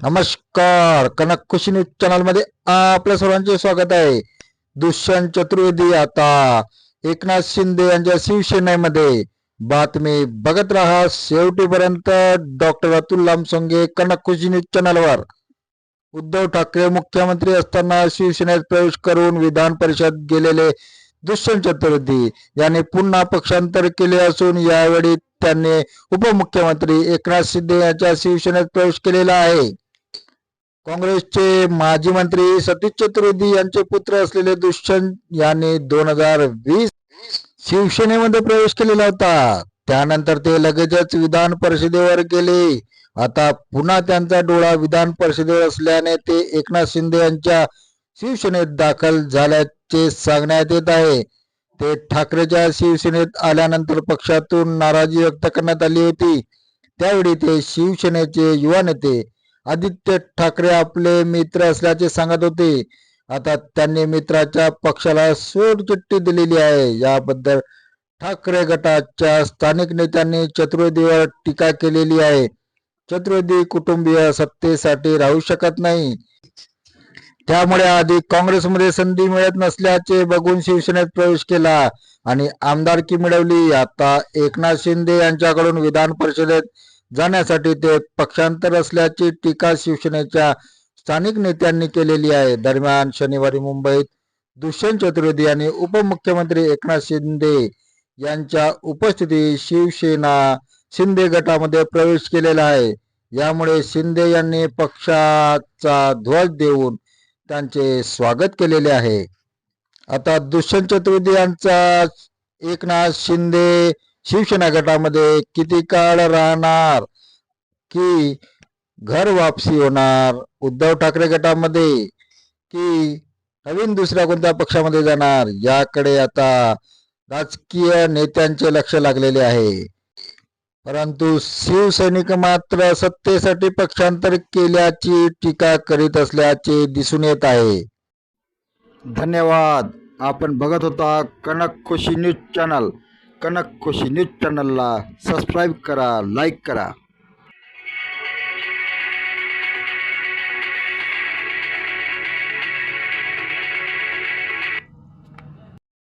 नमस्कार कनक खुशी न्यूज चॅनलमध्ये आपल्या सर्वांचे स्वागत आहे. दुष्यंत चतुर्वेदी आता एकनाथ शिंदे यांच्या शिवसेनेमध्ये. बातमी बघत राहा शेवटीपर्यंत डॉक्टर अतुल लामसोंगे कनक खुशी न्यूज चॅनलवर. उद्धव ठाकरे मुख्यमंत्री असताना शिवसेनेत प्रवेश करून विधान परिषद गेलेले दुष्यंत चतुर्वेदी यांनी पुन्हा पक्षांतर केले असून यावेळी त्यांनी उपमुख्यमंत्री एकनाथ शिंदे यांच्या शिवसेनेत प्रवेश केलेला आहे. काँग्रेसचे माजी मंत्री सतीश चतुर्वेदी यांचे पुत्र असलेले दुष्यंत यांनी दोन हजार वीस शिवसेनेमध्ये प्रवेश केलेला होता. त्यानंतर ते लगेचच विधान परिषदेवर गेले. आता पुन्हा त्यांचा डोळा विधान परिषदेवर असल्याने ते एकनाथ शिंदे यांच्या शिवसेनेत दाखल झाल्याचे सांगण्यात येत आहे. ते ठाकरेच्या शिवसेनेत आल्यानंतर पक्षातून नाराजी व्यक्त करण्यात आली होती. त्यावेळी ते शिवसेनेचे युवा नेते आदित्य ठाकरे आपले मित्र असल्याचे सांगत होते. आता त्यांनी मित्राच्या पक्षाला सोडचिठ्ठी दिलेली आहे. याबद्दल ठाकरे गटाच्या स्थानिक नेत्यांनी चतुर्वेदीवर टीका केलेली आहे. चतुर्वेदी कुटुंबीय सत्तेसाठी राहू शकत नाही. त्यामुळे आधी काँग्रेसमध्ये संधी मिळत नसल्याचे बघून शिवसेनेत प्रवेश केला आणि आमदारकी मिळवली. आता एकनाथ शिंदे यांच्याकडून विधान परिषदेत जाण्यासाठी ते पक्षांतर असल्याची टीका शिवसेनेच्या स्थानिक नेत्यांनी केलेली आहे. दरम्यान शनिवारी मुंबईत दुष्यंत चतुर्वेदी आणि उपमुख्यमंत्री एकनाथ शिंदे यांच्या उपस्थितीत शिवसेना शिंदे गटामध्ये प्रवेश केलेला आहे. यामुळे शिंदे यांनी पक्षाचा ध्वज देऊन त्यांचे स्वागत केलेले आहे. आता दुष्यंत चतुर्वेदी यांचा एकनाथ शिंदे शिवसेना गटामध्ये किती काळ राहणार? की घर वापसी होणार? उद्धव ठाकरे गटामध्ये की नवीन दुसऱ्या कोणत्या पक्षामध्ये जाणार? याकडे आता राजकीय नेत्यांचे लक्ष लागलेले आहे. परंतु शिवसैनिक मात्र सत्तेसाठी पक्षांतर केल्याची टीका करीत असल्याचे दिसून येत आहे. धन्यवाद. आपण बघत होता Kanak Khushi news channel. Kanak Khushi news चॅनलला सबस्क्राईब करा लाईक करा